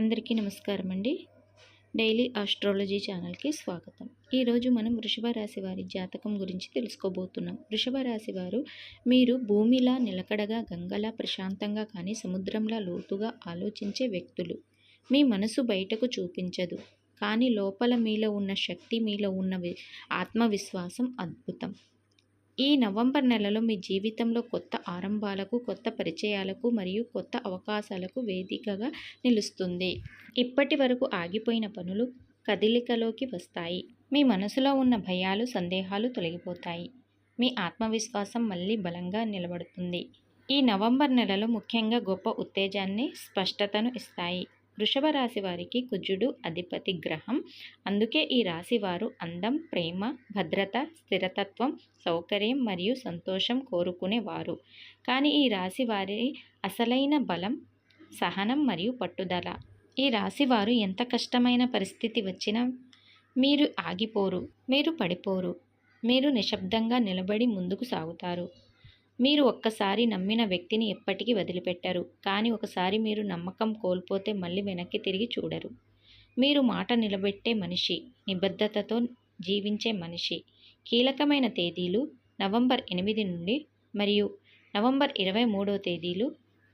అందరికీ నమస్కారం అండి డైలీ ఆస్ట్రాలజీ ఛానల్కి స్వాగతం. ఈరోజు మనం వృషభ రాశి వారి జాతకం గురించి తెలుసుకోబోతున్నాం. వృషభ రాశి వారు మీరు భూమిలా నిలకడగా గంగలా ప్రశాంతంగా కానీ సముద్రంలా లోతుగా ఆలోచించే వ్యక్తులు. మీ మనసు బయటకు చూపించదు. కానీ లోపల మీలో ఉన్న శక్తి మీలో ఉన్న ఆత్మవిశ్వాసం అద్భుతం. ఈ నవంబర్ నెలలో మీ జీవితంలో కొత్త ఆరంభాలకు కొత్త పరిచయాలకు మరియు కొత్త అవకాశాలకు వేదికగా నిలుస్తుంది. ఇప్పటి వరకు ఆగిపోయిన పనులు కదలికలోకి వస్తాయి. మీ మనసులో ఉన్న భయాలు సందేహాలు తొలగిపోతాయి. మీ ఆత్మవిశ్వాసం మళ్ళీ బలంగా నిలబడుతుంది. ఈ నవంబర్ నెలలో ముఖ్యంగా గొప్ప ఉత్తేజాన్ని స్పష్టతను ఇస్తాయి. వృషభ రాశి వారికి కుజుడు అధిపతి గ్రహం. అందుకే ఈ రాశి వారు అందం ప్రేమ భద్రత స్థిరతత్వం సౌకర్యం మరియు సంతోషం కోరుకునేవారు కానీ ఈ రాశి వారి అసలైన బలం సహనం మరియు పట్టుదల. ఈ రాశి వారు ఎంత కష్టమైన పరిస్థితి వచ్చినా మీరు ఆగిపోరు మీరు పడిపోరు మీరు నిశ్శబ్దంగా నిలబడి ముందుకు సాగుతారు. మీరు ఒక్కసారి నమ్మిన వ్యక్తిని ఎప్పటికీ వదిలిపెట్టరు కానీ ఒకసారి మీరు నమ్మకం కోల్పోతే మళ్ళీ వెనక్కి తిరిగి చూడరు. మీరు మాట నిలబెట్టే మనిషి నిబద్ధతతో జీవించే మనిషి. కీలకమైన తేదీలు నవంబర్ ఎనిమిది నుండి మరియు నవంబర్ ఇరవై మూడో తేదీలు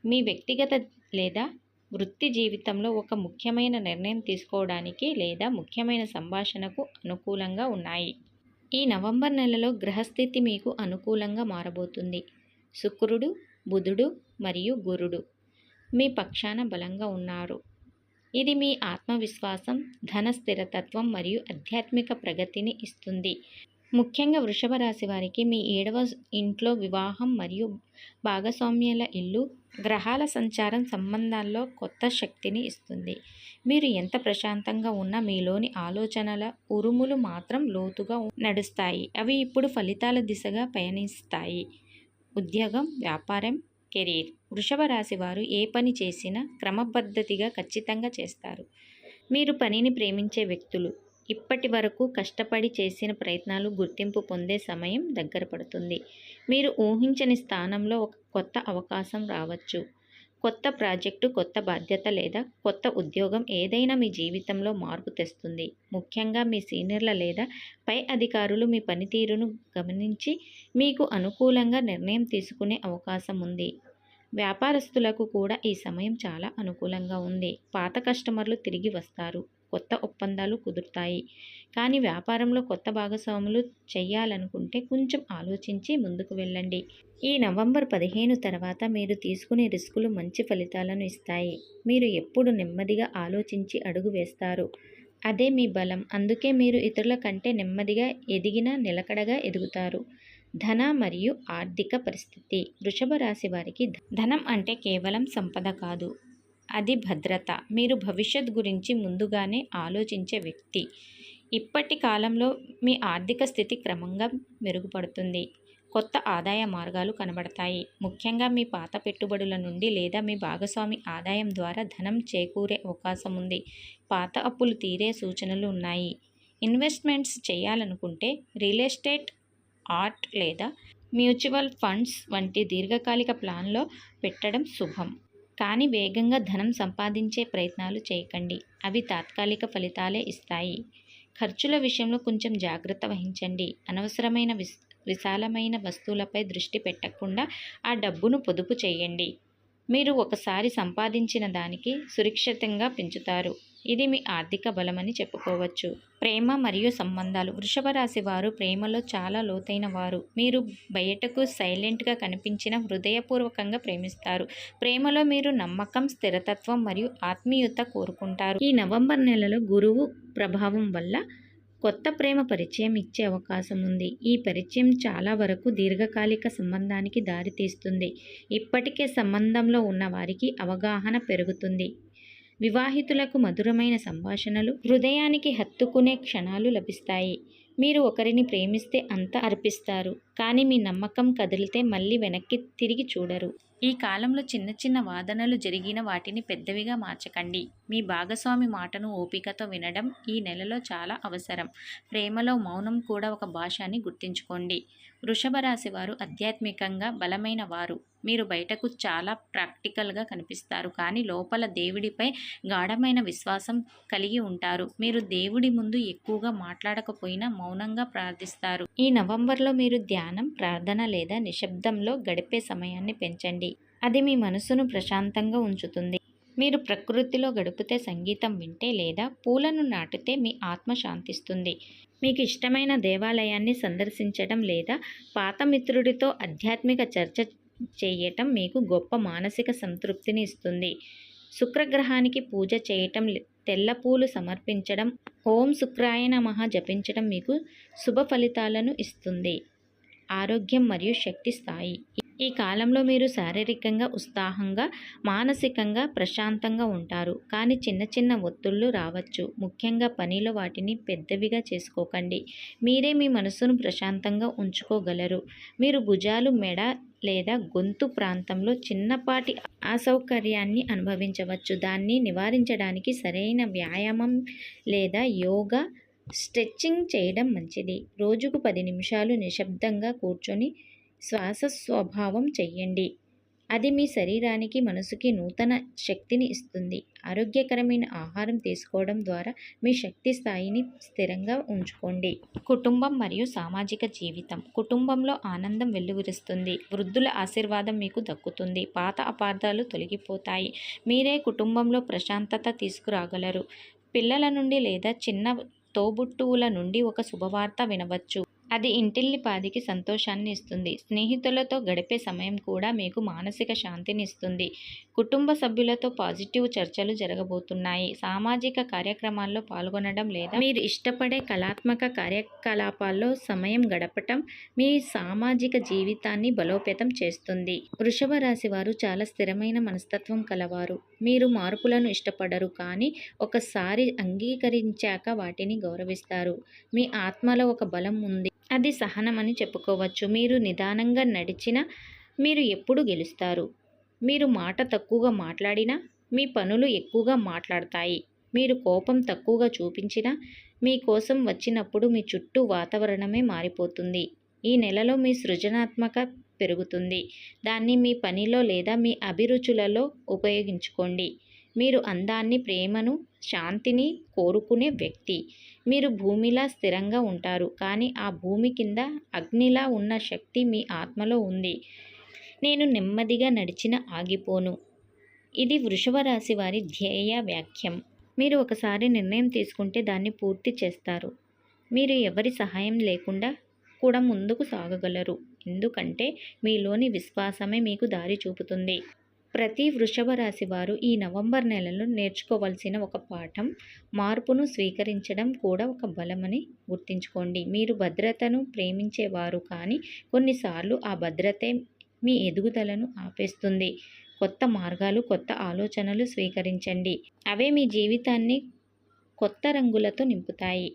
మీ వ్యక్తిగత లేదా వృత్తి జీవితంలో ఒక ముఖ్యమైన నిర్ణయం తీసుకోవడానికి లేదా ముఖ్యమైన సంభాషణకు అనుకూలంగా ఉన్నాయి. ఈ నవంబర్ నెలలో గ్రహస్థితి మీకు అనుకూలంగా మారబోతుంది. శుక్రుడు బుధుడు మరియు గురుడు మీ పక్షాన బలంగా ఉన్నారు. ఇది మీ ఆత్మవిశ్వాసం ధన స్థిరతత్వం మరియు ఆధ్యాత్మిక ప్రగతిని ఇస్తుంది. ముఖ్యంగా వృషభ రాశి వారికి మీ ఏడవ ఇంట్లో వివాహం మరియు భాగస్వామ్యాల ఇల్లు గ్రహాల సంచారం సంబంధాల్లో కొత్త శక్తిని ఇస్తుంది. మీరు ఎంత ప్రశాంతంగా ఉన్నా మీలోని ఆలోచనల ఉరుములు మాత్రం లోతుగా నడుస్తాయి. అవి ఇప్పుడు ఫలితాల దిశగా పయనిస్తాయి. ఉద్యోగం వ్యాపారం కెరీర్. వృషభ రాశి వారు ఏ పని చేసినా క్రమపద్ధతిగా ఖచ్చితంగా చేస్తారు. మీరు పనిని ప్రేమించే వ్యక్తులు ఇప్పటి వరకు కష్టపడి చేసిన ప్రయత్నాలు గుర్తింపు పొందే సమయం దగ్గర పడుతుంది. మీరు ఊహించని స్థానంలో ఒక కొత్త అవకాశం రావచ్చు. కొత్త ప్రాజెక్టు కొత్త బాధ్యత లేదా కొత్త ఉద్యోగం ఏదైనా మీ జీవితంలో మార్పు తెస్తుంది. ముఖ్యంగా మీ సీనియర్ల లేదా పై అధికారులు మీ పనితీరును గమనించి మీకు అనుకూలంగా నిర్ణయం తీసుకునే అవకాశం ఉంది. వ్యాపారస్తులకు కూడా ఈ సమయం చాలా అనుకూలంగా ఉంది. పాత కస్టమర్లు తిరిగి వస్తారు. కొత్త ఒప్పందాలు కుదురుతాయి. కానీ వ్యాపారంలో కొత్త భాగస్వాములు చేయాలనుకుంటే కొంచెం ఆలోచించి ముందుకు వెళ్ళండి. ఈ నవంబర్ పదిహేను తర్వాత మీరు తీసుకునే రిస్కులు మంచి ఫలితాలను ఇస్తాయి. మీరు ఎప్పుడు నెమ్మదిగా ఆలోచించి అడుగు వేస్తారు. అదే మీ బలం. అందుకే మీరు ఇతరుల కంటే నెమ్మదిగా ఎదిగిన నిలకడగా ఎదుగుతారు. ధన మరియు ఆర్థిక పరిస్థితి. వృషభ రాశి వారికి ధనం అంటే కేవలం సంపద కాదు. అది భద్రత. మీరు భవిష్యత్ గురించి ముందుగానే ఆలోచించే వ్యక్తి. ఇప్పటి కాలంలో మీ ఆర్థిక స్థితి క్రమంగా మెరుగుపడుతుంది. కొత్త ఆదాయ మార్గాలు కనబడతాయి. ముఖ్యంగా మీ పాత పెట్టుబడుల నుండి లేదా మీ భాగస్వామి ఆదాయం ద్వారా ధనం చేకూరే అవకాశం ఉంది. పాత అప్పులు తీరే సూచనలు ఉన్నాయి. ఇన్వెస్ట్మెంట్స్ చేయాలనుకుంటే రియల్ ఎస్టేట్ ఆర్ట్ లేదా మ్యూచువల్ ఫండ్స్ వంటి దీర్ఘకాలిక ప్లాన్లో పెట్టడం శుభం. కానీ వేగంగా ధనం సంపాదించే ప్రయత్నాలు చేయకండి. అవి తాత్కాలిక ఫలితాలే ఇస్తాయి. ఖర్చుల విషయంలో కొంచెం జాగ్రత్త వహించండి. అనవసరమైన విస్ విశాలమైన వస్తువులపై దృష్టి పెట్టకుండా ఆ డబ్బును పొదుపు చేయండి. మీరు ఒకసారి సంపాదించిన దానికి సురక్షితంగా పెంచుతారు. ఇది మీ ఆర్థిక బలమని చెప్పుకోవచ్చు. ప్రేమ మరియు సంబంధాలు. వృషభ రాశి వారు ప్రేమలో చాలా లోతైన వారు. మీరు బయటకు సైలెంట్గా కనిపించిన హృదయపూర్వకంగా ప్రేమిస్తారు. ప్రేమలో మీరు నమ్మకం స్థిరతత్వం మరియు ఆత్మీయత కోరుకుంటారు. ఈ నవంబర్ నెలలో గురువు ప్రభావం వల్ల కొత్త ప్రేమ పరిచయం ఇచ్చే అవకాశం ఉంది. ఈ పరిచయం చాలా వరకు దీర్ఘకాలిక సంబంధానికి దారితీస్తుంది. ఇప్పటికే సంబంధంలో ఉన్న వారికి అవగాహన పెరుగుతుంది. వివాహితులకు మధురమైన సంభాషణలు హృదయానికి హత్తుకునే క్షణాలు లభిస్తాయి. మీరు ఒకరిని ప్రేమిస్తే అంత అర్పిస్తారు. కానీ మీ నమ్మకం కదిలితే మళ్ళీ వెనక్కి తిరిగి చూడరు. ఈ కాలంలో చిన్న చిన్న వాదనలు జరిగిన వాటిని పెద్దవిగా మార్చకండి. మీ భాగస్వామి మాటను ఓపికతో వినడం ఈ నెలలో చాలా అవసరం. ప్రేమలో మౌనం కూడా ఒక భాష అని గుర్తుంచుకోండి. వృషభ రాశి వారు ఆధ్యాత్మికంగా బలమైన వారు. మీరు బయటకు చాలా ప్రాక్టికల్గా కనిపిస్తారు. కానీ లోపల దేవుడిపై గాఢమైన విశ్వాసం కలిగి ఉంటారు. మీరు దేవుడి ముందు ఎక్కువగా మాట్లాడకపోయినా మౌనంగా ప్రార్థిస్తారు. ఈ నవంబర్లో మీరు ధ్యానం ప్రార్థన లేదా నిశ్శబ్దంలో గడిపే సమయాన్ని పెంచండి. అది మీ మనసును ప్రశాంతంగా ఉంచుతుంది. మీరు ప్రకృతిలో గడిపితే సంగీతం వింటే లేదా పూలను నాటితే మీ ఆత్మ శాంతిస్తుంది. మీకు ఇష్టమైన దేవాలయాన్ని సందర్శించడం లేదా పాత మిత్రుడితో ఆధ్యాత్మిక చర్చ చేయటం మీకు గొప్ప మానసిక సంతృప్తిని ఇస్తుంది. శుక్రగ్రహానికి పూజ చేయటం తెల్ల పూలు సమర్పించడం ఓం శుక్రాయ నమః జపించడం మీకు శుభ ఫలితాలను ఇస్తుంది. ఆరోగ్యం మరియు శక్తి స్థాయి ఈ కాలంలో మీరు శారీరకంగా ఉత్సాహంగా మానసికంగా ప్రశాంతంగా ఉంటారు. కానీ చిన్న చిన్న ఒత్తుళ్ళు రావచ్చు. ముఖ్యంగా పనిలో వాటిని పెద్దవిగా చేసుకోకండి. మీరే మీ మనసును ప్రశాంతంగా ఉంచుకోగలరు. మీరు భుజాలు మెడ లేదా గొంతు ప్రాంతంలో చిన్నపాటి అసౌకర్యాన్ని అనుభవించవచ్చు. దాన్ని నివారించడానికి సరైన వ్యాయామం లేదా యోగా స్ట్రెచ్చింగ్ చేయడం మంచిది. రోజుకు పది నిమిషాలు నిశ్శబ్దంగా కూర్చొని శ్వాస స్వభావం చెయ్యండి. అది మీ శరీరానికి మనసుకి నూతన శక్తిని ఇస్తుంది. ఆరోగ్యకరమైన ఆహారం తీసుకోవడం ద్వారా మీ శక్తి స్థాయిని స్థిరంగా ఉంచుకోండి. కుటుంబం మరియు సామాజిక జీవితం. కుటుంబంలో ఆనందం వెల్లువిరుస్తుంది. వృద్ధుల ఆశీర్వాదం మీకు దక్కుతుంది. పాత అపార్థాలు తొలగిపోతాయి. మీరే కుటుంబంలో ప్రశాంతత తీసుకురాగలరు. పిల్లల నుండి లేదా చిన్న తోబుట్టువుల నుండి ఒక శుభవార్త వినవచ్చు. అది ఇంటిల్లిపాదికి సంతోషాన్ని ఇస్తుంది స్నేహితులతో గడిపే సమయం కూడా మీకు మానసిక శాంతిని ఇస్తుంది కుటుంబ సభ్యులతో పాజిటివ్ చర్చలు జరగబోతున్నాయి. సామాజిక కార్యక్రమాల్లో పాల్గొనడం లేదా మీరు ఇష్టపడే కళాత్మక కార్యకలాపాల్లో సమయం గడపటం మీ సామాజిక జీవితాన్ని బలోపేతం చేస్తుంది. వృషభ రాశి వారు చాలా స్థిరమైన మనస్తత్వం కలవారు. మీరు మార్పులను ఇష్టపడరు కానీ ఒకసారి అంగీకరించాక వాటిని గౌరవిస్తారు. మీ ఆత్మలో ఒక బలం ఉంది. అది సహనం అని చెప్పుకోవచ్చు. మీరు నిదానంగా నడిచిన మీరు ఎప్పుడు గెలుస్తారు. మీరు మాట తక్కువగా మాట్లాడినా మీ పనులు ఎక్కువగా మాట్లాడతాయి. మీరు కోపం తక్కువగా చూపించినా మీకోసం వచ్చినప్పుడు మీ చుట్టూ వాతావరణమే మారిపోతుంది. ఈ నెలలో మీ సృజనాత్మక పెరుగుతుంది. దాన్ని మీ పనిలో లేదా మీ అభిరుచులలో ఉపయోగించుకోండి. మీరు అందాన్ని ప్రేమను శాంతిని కోరుకునే వ్యక్తి. మీరు భూమిలా స్థిరంగా ఉంటారు కానీ ఆ భూమి కింద అగ్నిలా ఉన్న శక్తి మీ ఆత్మలో ఉంది. నేను నెమ్మదిగా నడిచిన ఆగిపోను. ఇది వృషభ రాశి వారి ధ్యేయ వ్యాఖ్యం. మీరు ఒకసారి నిర్ణయం తీసుకుంటే దాన్ని పూర్తి చేస్తారు. మీరు ఎవరి సహాయం లేకుండా కూడా ముందుకు సాగగలరు. ఎందుకంటే మీలోని విశ్వాసమే మీకు దారి చూపుతుంది. ప్రతి వృషభ రాశి వారు ఈ నవంబర్ నెలలో నేర్చుకోవాల్సిన ఒక పాఠం మార్పును స్వీకరించడం కూడా ఒక బలమని గుర్తుంచుకోండి. మీరు భద్రతను ప్రేమించేవారు కానీ కొన్నిసార్లు ఆ భద్రతే మీ ఎదుగుదలను ఆపేస్తుంది. కొత్త మార్గాలు కొత్త ఆలోచనలు స్వీకరించండి. అవే మీ జీవితాన్ని కొత్త రంగులతో నింపుతాయి.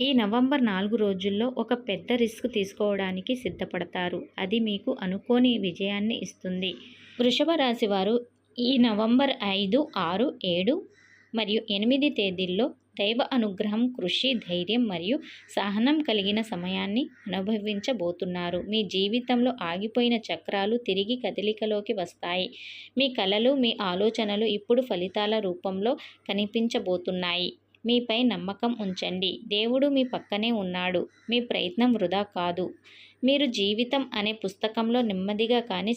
ఈ నవంబర్ నాలుగు రోజుల్లో ఒక పెద్ద రిస్క్ తీసుకోవడానికి సిద్ధపడతారు. అది మీకు అనుకోని విజయాన్ని ఇస్తుంది. వృషభ రాశి వారు ఈ నవంబర్ ఐదు ఆరు ఏడు మరియు ఎనిమిది తేదీల్లో దైవ అనుగ్రహం కృషి ధైర్యం మరియు సహనం కలిగిన సమయాన్ని అనుభవించబోతున్నారు. మీ జీవితంలో ఆగిపోయిన చక్రాలు తిరిగి కదలికలోకి వస్తాయి. మీ కలలు మీ ఆలోచనలు ఇప్పుడు ఫలితాల రూపంలో కనిపించబోతున్నాయి. మీపై నమ్మకం ఉంచండి. దేవుడు మీ పక్కనే ఉన్నాడు. మీ ప్రయత్నం వృధా కాదు. మీరు జీవితం అనే పుస్తకంలో నెమ్మదిగా కానీ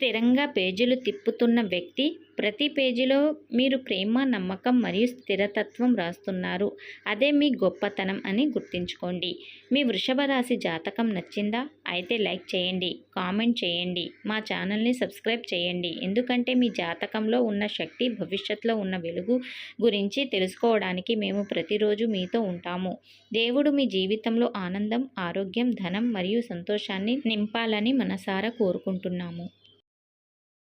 స్థిరంగా పేజీలు తిప్పుతున్న వ్యక్తి ప్రతి పేజీలో మీరు ప్రేమ నమ్మకం మరియు స్థిరతత్వం రాస్తున్నారు. అదే మీ గొప్పతనం అని గుర్తుంచుకోండి. మీ వృషభ రాశి జాతకం నచ్చిందా? అయితే లైక్ చేయండి కామెంట్ చేయండి మా ఛానల్ని సబ్స్క్రైబ్ చేయండి. ఎందుకంటే మీ జాతకంలో ఉన్న శక్తి భవిష్యత్తులో ఉన్న వెలుగు గురించి తెలుసుకోవడానికి మేము ప్రతిరోజు మీతో ఉంటాము. దేవుడు మీ జీవితంలో ఆనందం ఆరోగ్యం ధనం మరియు సంతోషాన్ని నింపాలని మనసారా కోరుకుంటున్నాము.